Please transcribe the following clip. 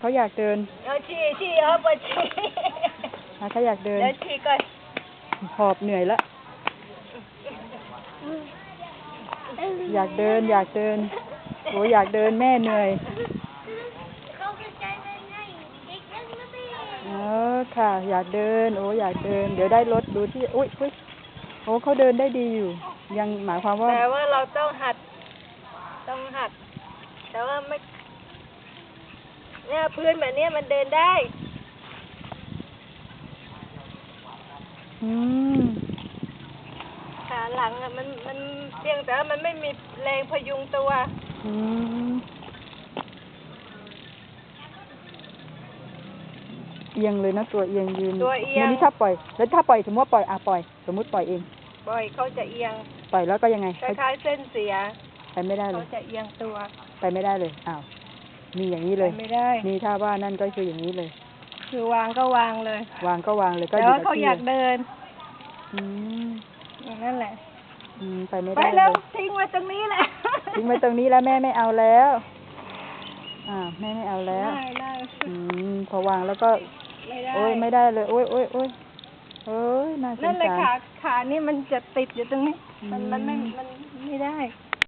เขาอยากเดินเอาชี้ชี้เอาไปชี้อะเขาอยากเดิน เดี๋ยวชี้ก่อนหอบเหนื่อยละ อยากเดิน อยากเดินโอ้อยากเดินแม่เหนื่อยเขาจะใจง่ายๆเด็กนั่งนะพี่เออค่ะ อยากเดิน โอ้อยากเดิน เดี๋ยวได้รถดูที่อุ้ยอุ้ยโอ้เขาเดินได้ดีอยู่ ยังหมายความว่าแต่ว่าเราต้องหัด ต้องหัด แต่ว่าไม่ เนี่ยพื้นแบบเนี้ยมันเดินได้ อืมขาหลังอะมันมันเพียงแต่ว่ามันไม่มีแรงพยุงตัว อืมเอียงเลยนะตัวเอียงยืนตัวเอียง นี่ถ้าปล่อย แล้วถ้าปล่อยสมมติว่าปล่อยอะปล่อย สมมติปล่อยเองปล่อยเขาจะเอียงปล่อยแล้วก็ยังไงคล้ายๆเส้นเสียไปไม่ได้เลเขาย จะเอียงตัว ไปไม่ได้เลย อ้าว มีอย่างนี้เลย ไม่ได้นี่ถ้าว่านั่นก็คืออย่างนี้เลย คือวางก็วางเลยวางก็วางเลยก็แต่อยู่ว่ากับเขาที่อยากเดินอืมอย่างนั้นแหละ อืมไปไม่ไปได้เลแล้ยวทิ้งไว้ตรงนี้แหละทิ้งไว้ตรงนี้แล้วแม่ไม่เอาแล้ว อ่า แม่ไม่เอาแล้ว ได้ได้อืม พอวางแล้วก็ ไม่ได้โอ้ยไม่ได้เลย โอ้ยโอ้ยโอ้ยเอ้ยน่าสนั่งนเลยสารขาขานี่มันจะติดอยู่ตรงนี้ มันมันไม่ อืม มันไม่ได้อ